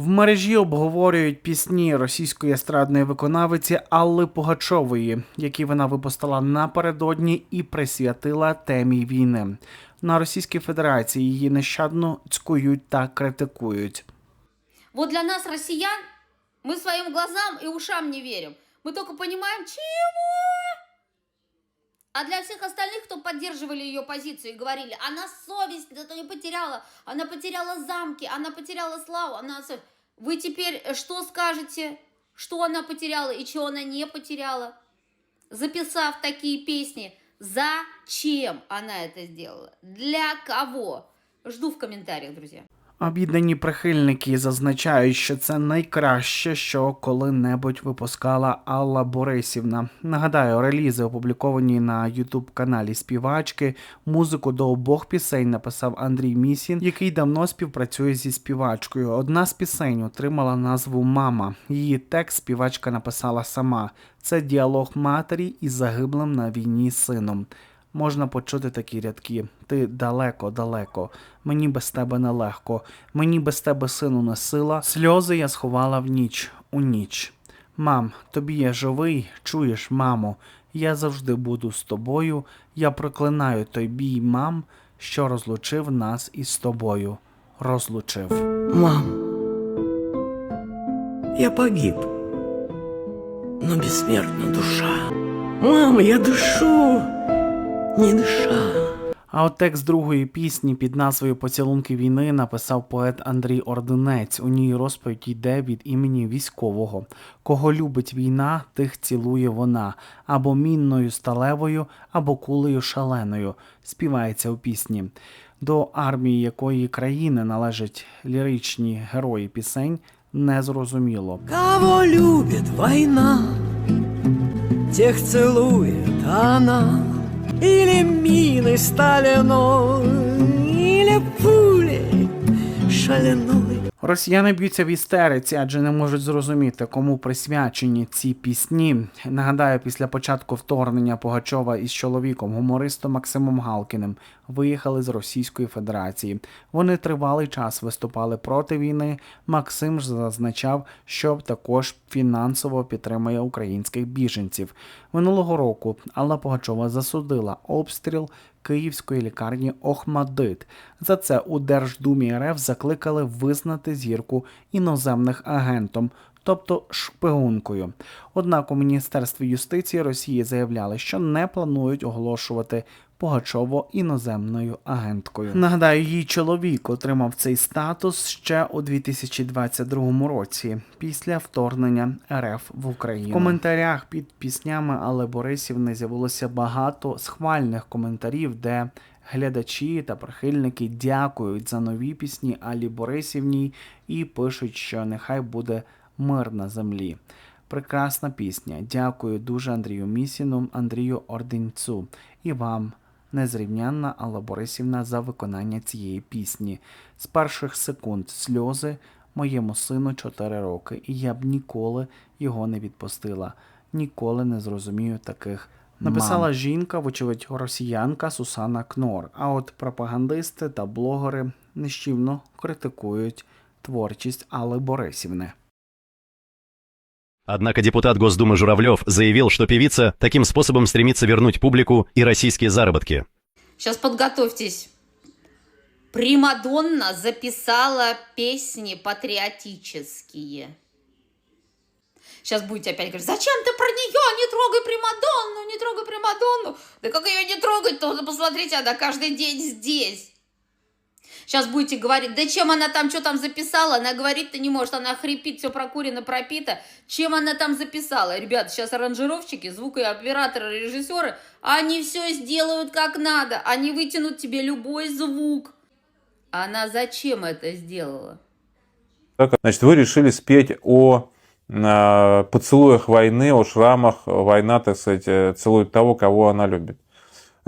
В мережі обговорюють пісні російської естрадної виконавиці Алли Пугачової, які вона випустила напередодні і присвятила темі війни. На Російській Федерації її нещадно цькують та критикують. Вот для нас, россиян, мы своим глазам и ушам не верим. Мы только понимаем, чего? А для всех остальных, кто поддерживали ее позицию и говорили, она совесть зато не потеряла, она потеряла замки, она потеряла славу, она... со-». Вы теперь э, что скажете, что она потеряла и чего она не потеряла? Записав такие песни, зачем она это сделала? Для кого? Жду в комментариях, друзья. Обіддані прихильники зазначають, що це найкраще, що коли-небудь випускала Алла Борисівна. Нагадаю, релізи опубліковані на Ютуб каналі співачки. Музику до обох пісень написав Андрій Місін, який давно співпрацює зі співачкою. Одна з пісень отримала назву Мама. Її текст співачка написала сама. Це діалог матері із загиблим на війні сином. Можна почути такі рядки: Ти далеко, далеко, мені без тебе нелегко, мені без тебе сину не сила. Сльози я сховала в ніч, у ніч. Мам, тобі я живий, чуєш, мамо, я завжди буду з тобою. Я проклинаю той бій, мам, що розлучив нас із тобою. Розлучив. Мам, я погиб, но бессмертна душа. Мам, я дышу, не дыша. А от текст другої пісні під назвою Поцілунки війни написав поет Андрій Ординець. У ній розповідь йде від імені військового. Кого любить війна, тих цілує вона, або мінною сталевою, або кулею шаленою. Співається у пісні. До армії якої країни належать ліричні герої пісень, незрозуміло. Кого любит война, тех целует она. Или мины Сталино, или пули шаленой. Росіяни б'ються в істериці, адже не можуть зрозуміти, кому присвячені ці пісні. Нагадаю, після початку вторгнення Пугачова із чоловіком, гумористом Максимом Галкіним, виїхали з Російської Федерації. Вони тривалий час виступали проти війни. Максим ж зазначав, що також фінансово підтримує українських біженців. Минулого року Алла Пугачова засудила обстріл Київської лікарні Охмадит. За це у Держдумі РФ закликали визнати зірку іноземних агентом, тобто шпигункою. Однак у Міністерстві юстиції Росії заявляли, що не планують оголошувати Пугачово іноземною агенткою. Нагадаю, її чоловік отримав цей статус ще у 2022 році, після вторгнення РФ в Україну. В коментарях під піснями Алли Борисівни з'явилося багато схвальних коментарів, де глядачі та прихильники дякують за нові пісні Алі Борисівній і пишуть, що нехай буде мир на землі. Прекрасна пісня. Дякую дуже Андрію Місіну, Андрію Ординцю і вам, незрівнянна Алла Борисівна, за виконання цієї пісні. З перших секунд сльози моєму сину 4 роки, і я б ніколи його не відпустила. Ніколи не зрозумію таких. Написала жінка, вочевидь, росіянка Сусана Кнор. А от пропагандисти та блогери нищівно критикують творчість Алли Борисівни. Однако депутат Госдумы Журавлев заявил, что певица таким способом стремится вернуть публику и российские заработки. Сейчас подготовьтесь. Примадонна записала песни патриотические. Сейчас будете опять говорить, зачем ты про нее? Не трогай Примадонну, не трогай Примадонну. Да как ее не трогать-то? Посмотрите, она каждый день здесь. Сейчас будете говорить, да чем она там, что там записала? Она говорить-то не может, она хрипит, все прокурено, пропито. Чем она там записала? Ребята, сейчас аранжировщики, звукооператоры, режиссеры, они все сделают как надо. Они вытянут тебе любой звук. Она зачем это сделала? Так, Значит, вы решили спеть о э, поцелуях войны, о шрамах. Война, так сказать, э, целует того, кого она любит.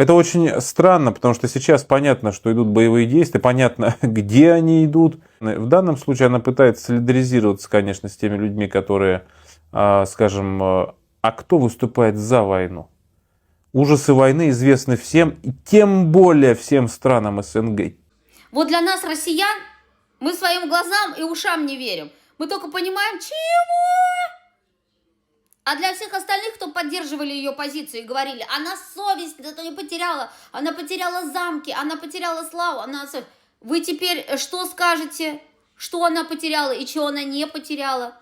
Это очень странно, потому что сейчас понятно, что идут боевые действия, понятно, где они идут. В данном случае она пытается солидаризироваться, конечно, с теми людьми, которые, а, скажем, э, а кто выступает за войну? Ужасы войны известны всем, и тем более всем странам СНГ, Вот для нас, россиян, мы своим глазам и ушам не верим. Мы только понимаем, чего? А для всех остальных, кто поддерживали ее позицию и говорили, она совесть это не потеряла, она потеряла замки, она потеряла славу, она... со-». Вы теперь э, что скажете? Что она потеряла и чего она не потеряла?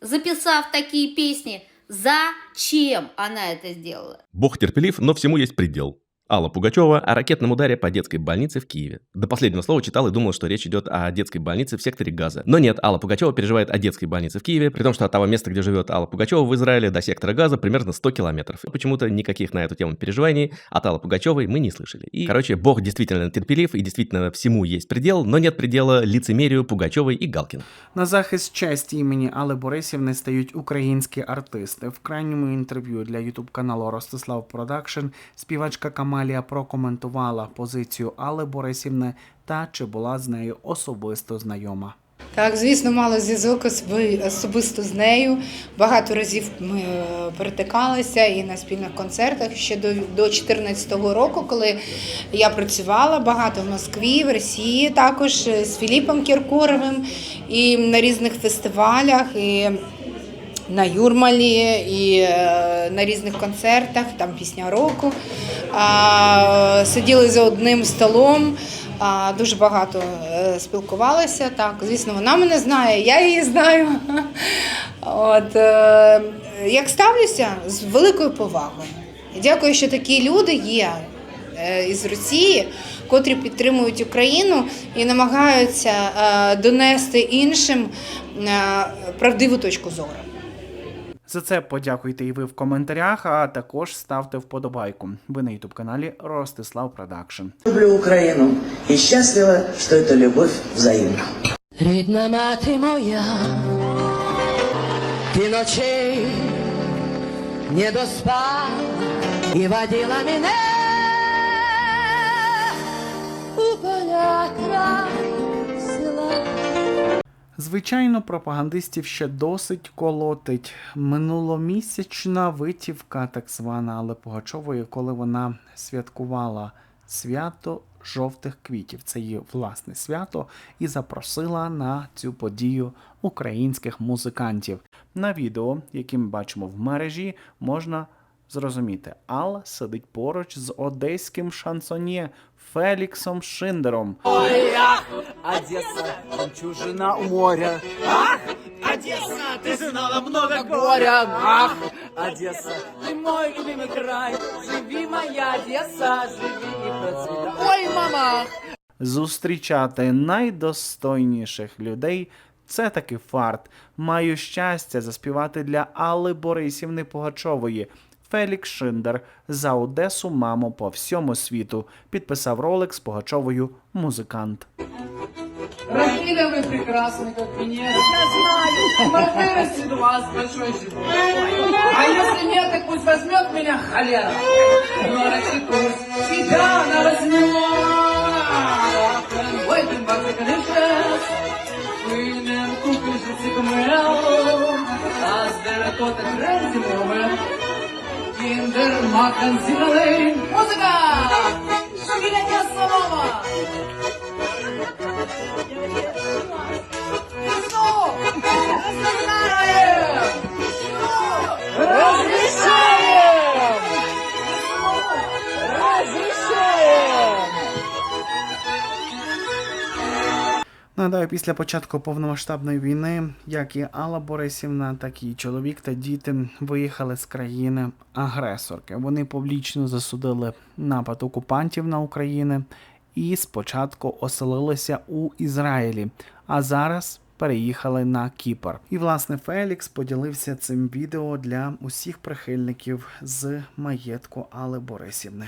Записав такие песни, зачем она это сделала? Бог терпелив, но всему есть предел. Алла Пугачева о ракетном ударе по детской больнице в Киеве. До последнего слова читал и думал, что речь идет о детской больнице в секторе Газа. Но нет, Алла Пугачева переживает о детской больнице в Киеве, при том, что от того места, где живет Алла Пугачева в Израиле, до сектора Газа примерно 100 километров. И почему-то никаких на эту тему переживаний от Аллы Пугачевой мы не слышали. И, короче, Бог действительно терпелив и действительно всему есть предел, но нет предела лицемерию Пугачевой и Галкина. На захист честі імені Алли Борисівни стають українські артисти. В крайньому інтерв'ю для ютуб каналу Ростислав Продакшн співачка Камалія прокоментувала позицію Алли Борисівни та чи була з нею особисто знайома. Так, звісно, мала зв'язок особисто з нею. Багато разів ми е, перетикалися і на спільних концертах ще до, до 2014 року, коли я працювала багато в Москві, в Росії, також е, з Філіпом Кіркоровим і на різних фестивалях. І на Юрмалі і е, на різних концертах, там пісня року. Сиділи за одним столом, дуже багато е, спілкувалися. Так, звісно, вона мене знає, я її знаю. От, е, як ставлюся з великою повагою. Дякую, що такі люди є е, із Росії, котрі підтримують Україну і намагаються донести іншим правдиву точку зору. За це подякуйте і ви в коментарях, а також ставте вподобайку. Ви на ютуб каналі Ростислав Продакшн. Люблю Украину и счастлива, что эта любовь взаимна. Рідна мати моя, ти ночей не доспала і водила мене у поля край села. Звичайно, пропагандистів ще досить колотить. Минуломісячна витівка, так звана, але Пугачової, коли вона святкувала свято жовтих квітів. Це її власне свято, і запросила на цю подію українських музикантів. На відео, яке ми бачимо в мережі, можна зрозуміти. Алла сидить поруч з одеським шансоньє Феліксом Шиндером. Одесса, жемчужина у моря. Ах, Одесса, ты знала много горя. Ах, Одесса, ты мой любимый край. Живи, моя Одесса, живи и процветай. Ой, мама! Зустрічати найдостойніших людей це таки фарт. Маю щастя заспівати для Алли Борисівни Пугачової. Фелікс Шиндер за Одесу, мамо, по всьому світу. Підписав ролик з Пугачовою музикант. Родили вы прекрасны, как Венера. Я знаю. Но вырастет у вас большой живот. А если нет, так пусть возьмет меня холера. Но рассекусь, тебя она возьмет. Ой, ты бабка макан зіналей. Музика! Шагіля слова! Нагадаю, після початку повномасштабної війни, як і Алла Борисівна, так і чоловік та діти виїхали з країни агресорки. Вони публічно засудили напад окупантів на Україну і спочатку оселилися у Ізраїлі, а зараз переїхали на Кіпр. І власне Фелікс поділився цим відео для усіх прихильників з маєтку Алли Борисівни.